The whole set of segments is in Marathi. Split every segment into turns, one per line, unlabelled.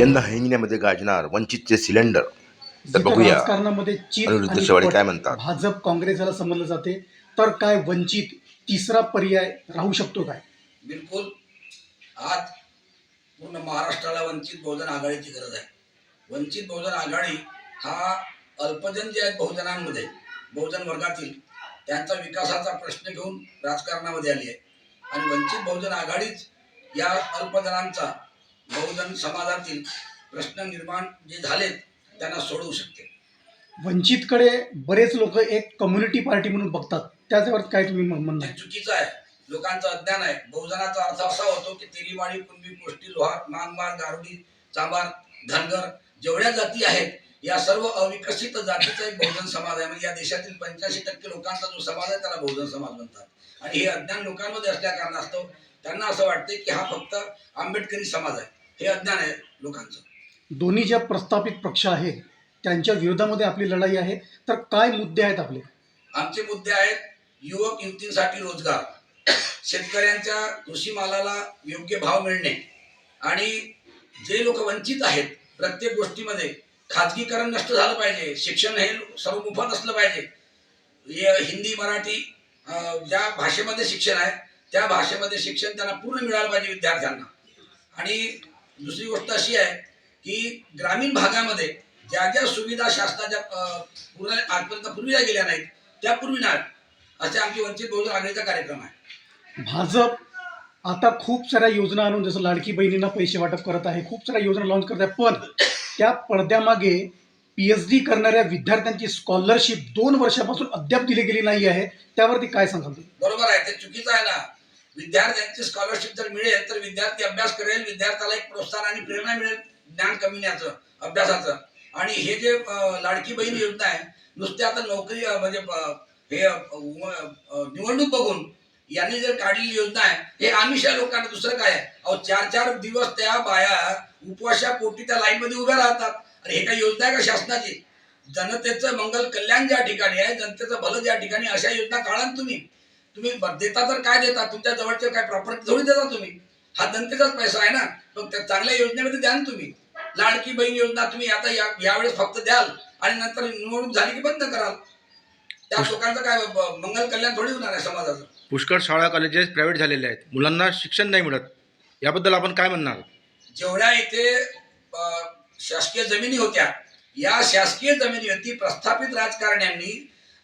यंदा हिंगण्यामध्ये गाजणार वंचितचे सिलेंडर. तर बघूया.
राजकारणामध्ये
अनिरुद्ध
आणि
शेवाळे काय म्हणतात.
भाजप काँग्रेसला समजलं जाते. तर काय वंचित तिसरा पर्याय राहू शकतो काय?
बिलकुल. आज पूर्ण महाराष्ट्राला वंचित बहुजन आघाडीची गरज आहे. वंचित बहुजन आघाडी हा अल्पजन जे आहेत बहुजनांमध्ये बहुजन वर्गातील त्यांचा विकासाचा प्रश्न घेऊन राजकारणामध्ये आली आहे. आणि वंचित बहुजन आघाडीच या अल्पजनांचा बहुजन समाजातील प्रश्न निर्माण जे झालेत त्यांना सोडवू शकते.
वंचितकडे बरेच लोक एक कम्युनिटी पार्टी म्हणून बघतात. त्याच्यावर काय तुम्ही म- म्हणणं
ते
आहे?
चुकीचं आहे. लोकांचं अज्ञान आहे. बहुजनाचा अर्थ असा होतो की तेलीमाडी कुणबी कोष्टी लोहार मानमार गारुडी चांबार धनगर जेवढ्या जाती आहेत या सर्व अविकसित जातीचा एक बहुजन समाज आहे. म्हणजे या देशातील पंच्याऐंशी टक्के लोकांचा जो समाज आहे त्याला बहुजन समाज म्हणतात. आणि हे अज्ञान लोकांमध्ये असल्या कारणास्तव त्यांना असं वाटते की हा फक्त आंबेडकरी समाज आहे. हे अज्ञान आहे लोकांचं.
दोन्ही ज्या प्रस्थापित पक्ष आहेत त्यांच्या विरोधामध्ये आपली लढाई आहे. तर काय मुद्दे आहेत आपले?
आमचे मुद्दे आहेत युवक युवतींसाठी रोजगार. शेतकऱ्यांच्या कृषी मालाला योग्य भाव मिळणे आणि जे लोक वंचित आहेत प्रत्येक गोष्टीमध्ये खाजगीकरण नष्ट झालं पाहिजे शिक्षण हे सर्व मोफत असलं पाहिजे. हिंदी मराठी ज्या भाषेमध्ये शिक्षण आहे त्या भाषेमध्ये शिक्षण त्यांना पूर्ण मिळालं पाहिजे विद्यार्थ्यांना. आणि दुसरी गोष्ट अशी आहे की ग्रामीण भागामध्ये ज्या ज्या सुविधा शासनाच्या पूर्ण आजपर्यंत पुरविल्या गेल्या नाहीत त्या पुरविणार असे आमचे वंचित बहुजन आघाडीचा कार्यक्रम आहे.
भाजप आता खूप साऱ्या योजना आणून जसं लाडकी बहिणींना पैसे वाटप करत आहे खूप साऱ्या योजना लॉन्च करत आहे पण त्या पडद्यामागे पी एच डी करणाऱ्या विद्यार्थ्यांची स्कॉलरशिप दोन वर्षापासून अद्याप दिली गेली नाही आहे त्यावरती काय सांगाल
बरोबर आहे ते चुकीचं आहे ना. विद्यार्थ्यांची स्कॉलरशिप जर मिळेल तर विद्यार्थी अभ्यास करेल विद्यार्थ्याला एक प्रोत्साहन आणि प्रेरणा मिळेल ज्ञान कमीण्याचं अभ्यासाचं. आणि हे जे लाडकी बहीण योजना आहे नुसते आता नोकरी म्हणजे हे निवडणूक बघून यांनी जर काढलेली योजना आहे हे आमिषा लोकांना दुसरं काय आहे? अहो चार चार दिवस त्या बाया उपवासा पोटी त्या लाईन मध्ये उभ्या राहतात. आणि हे काय योजना आहे का शासनाची? जनतेचं मंगल कल्याण ज्या ठिकाणी आहे जनतेचं भलं ज्या ठिकाणी अशा योजना काढा तुम्ही. तुम्ही देता तर काय देता? तुमच्या जवळचे काय प्रॉपर्टी थोडी देता तुम्ही? हा जनतेचाच पैसा आहे ना. पण त्या चांगल्या योजनेमध्ये द्या ना तुम्ही. लाडकी बहीण योजना तुम्ही आता या यावेळेस फक्त द्याल. आणि नंतर निवडणूक झाली की बंद कराल. त्या लोकांचं काय मंगल कल्याण थोडी होणार आहे समाजाचं.
पुष्कळ शाळा कॉलेजेस प्रायव्हेट झालेले आहेत. मुलांना शिक्षण नाही मिळत. याबद्दल आपण काय म्हणणार?
जेवढ्या इथे शासकीय जमिनी होत्या या शासकीय जमिनीवरती प्रस्थापित राजकारण्यांनी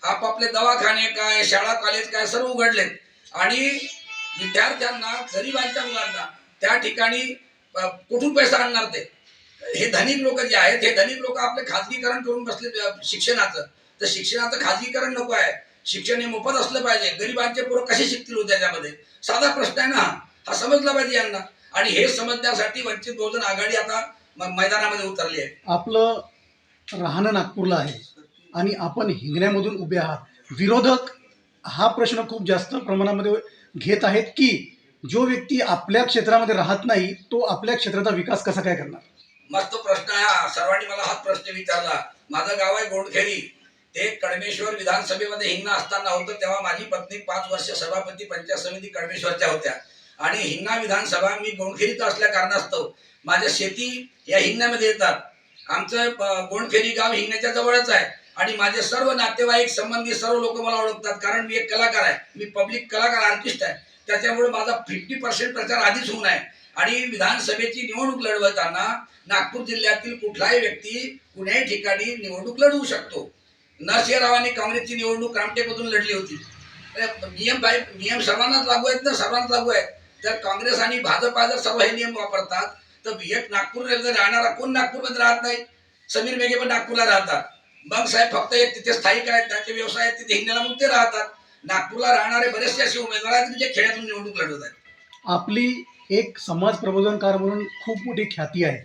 आपापले दवाखाने काय शाळा कॉलेज काय सर्व उघडलेत. आणि विद्यार्थ्यांना गरिबांच्या मुलांना त्या ठिकाणी कुठून पैसा आणणार ते? हे धनिक लोक जे आहेत हे धनिक लोक आपले खाजगीकरण करून बसले शिक्षणाचं. तर शिक्षणाचं खाजगीकरण नको आहे. शिक्षण हे मोफत असलं पाहिजे. गरिबांचे पोरं कसे शिकतील हो त्याच्यामध्ये? साधा प्रश्न आहे ना हा. समजला पाहिजे यांना. आणि हे समजण्यासाठी वंचित बहुजन आघाडी आता मैदानामध्ये उतरली आहे.
आपलं राहणं नागपूरला आहे. आणि आपण हिंगण्यामधून उभे आहात. विरोधक हा प्रश्न खूप जास्त प्रमाणामध्ये घेत आहेत की जो व्यक्ती आपल्या क्षेत्रामध्ये राहत नाही तो आपल्या क्षेत्राचा विकास कसा काय करणार?
मस्त प्रश्न आहे हा सर्वांनी मला हाच प्रश्न विचारला. माझं गाव आहे गोंडखेरी ते कडमेश्वर विधानसभेमध्ये हिंगणा असताना होतं तेव्हा माझी पत्नी पाच वर्ष सभापती पंचायत समिती कडमेश्वरच्या होत्या. आणि हिंगणा विधानसभा मी गोंडखेडीत असल्या कारणास्तव माझ्या शेती या हिंगण्यामध्ये येतात. आमचं प- गाव हिंगण्याच्या जवळच आहे. आणि माझे सर्व नातेवाईक संबंधी सर्व लोक मला ओळखतात. कारण मी एक कलाकार आहे. मी पब्लिक कलाकार आर्टिस्ट आहे. त्याच्यामुळे माझा फिफ्टी पर्सेंट प्रचार आधीच होऊन आहे. आणि विधानसभेची निवडणूक लढवताना नागपूर जिल्ह्यातील कुठलाही व्यक्ती कुण्याही ठिकाणी निवडणूक लढवू शकतो. नरसिंहरावांनी काँग्रेसची निवडणूक रामटेकमधून लढली होती. नियम बाई नियम सर्वांनाच लागू आहेत ना? सर्वांनाच लागू आहेत. जर काँग्रेस आणि भाजपा जर सर्व हे नियम वापरतात तर एक नागपूर राहणारा कोण नागपूरमध्ये राहत नाही? समीर मेघे पण नागपूरला राहतात. मग साहेब फक्त एक तिथे स्थायिक आहेत त्यांचे व्यवसाय आहेत तिथे हिंगण्याला मग ते राहतात. नागपूरला राहणारे बरेचसे असे उमेदवार आहेत जे खेड्यातून निवडणूक लढवत आहेत.
आपली एक समाज प्रबोधनकार म्हणून खूप मोठी ख्याती आहे.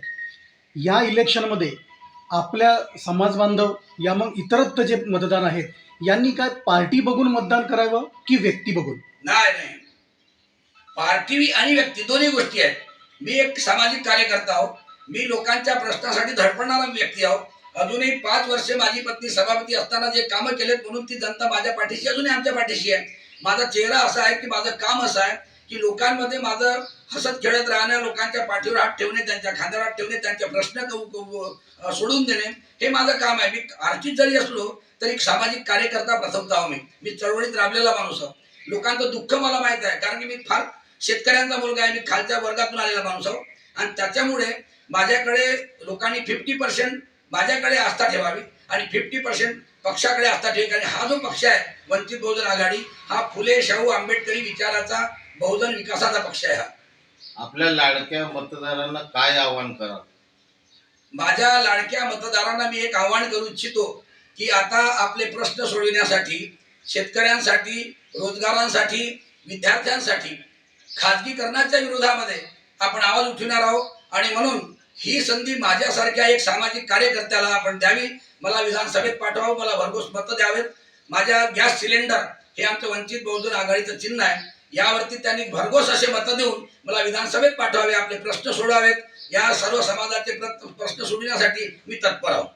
या इलेक्शनमध्ये आपल्या समाज बांधव या मग इतरत्र जे मतदार आहेत यांनी काय पार्टी बघून मतदान करावं की व्यक्ती बघून?
नाही नाही. पार्टी आणि व्यक्ती दोन्ही गोष्टी आहेत. मी एक सामाजिक कार्यकर्ता आहो मी लोकांच्या प्रश्नासाठी धडपडणारा व्यक्ती आहो अजूनही पाच वर्षे माझी पत्नी सभापती असताना जे कामं केलेत म्हणून ती जनता माझ्या पाठीशी अजूनही आमच्या पाठीशी आहे. माझा चेहरा असा आहे की माझं काम असं आहे की लोकांमध्ये माझं हसत खेळत राहणं लोकांच्या पाठीवर हात ठेवणे त्यांच्या खांद्यावर हात ठेवणे त्यांचे प्रश्न सोडून देणे हे माझं काम आहे. मी आर्थिक जरी असलो तरी एक सामाजिक कार्यकर्ता प्रथमतः आहो मी. मी चळवळीत राबलेला माणूस आहे. लोकांचं दुःख मला माहीत आहे कारण की मी फार शेतकऱ्यांचा मुलगा आहे. मी खालच्या वर्गातून आलेला माणूस आहो. आणि त्याच्यामुळे माझ्याकडे लोकांनी फिफ्टी पर्सेंट माझ्याकडे आस्था ठेवावी आणि फिफ्टी पर्सेंट पक्षाकडे आस्था ठेवावी कारण हा जो पक्ष आहे वंचित बहुजन आघाडी हा फुले शाहू आंबेडकरी विचाराचा बहुजन विकासाचा पक्ष आहे हा.
आपल्या लाडक्या मतदारांना काय आव्हान करा?
माझ्या लाडक्या मतदारांना मी एक आवाहन करू इच्छितो की आता आपले प्रश्न सोडविण्यासाठी शेतकऱ्यांसाठी रोजगारांसाठी विद्यार्थ्यांसाठी खाजगीकरणाच्या विरोधामध्ये आपण आवाज उठविणार आहोत. आणि म्हणून ही संधी माझ्यासारख्या एक सामाजिक कार्यकर्त्याला आपण द्यावी मला विधानसभेत पाठवावं मला भरघोस मतं द्यावेत. माझ्या गॅस सिलेंडर हे आमचं वंचित बहुजन आघाडीचं चिन्ह आहे. यावरती त्यांनी भरघोस असे मतं देऊन मला विधानसभेत पाठवावे आपले प्रश्न सोडावेत या सर्व समाजाचे प्र- प्रश्न सोडविण्यासाठी मी तत्पर आहोत.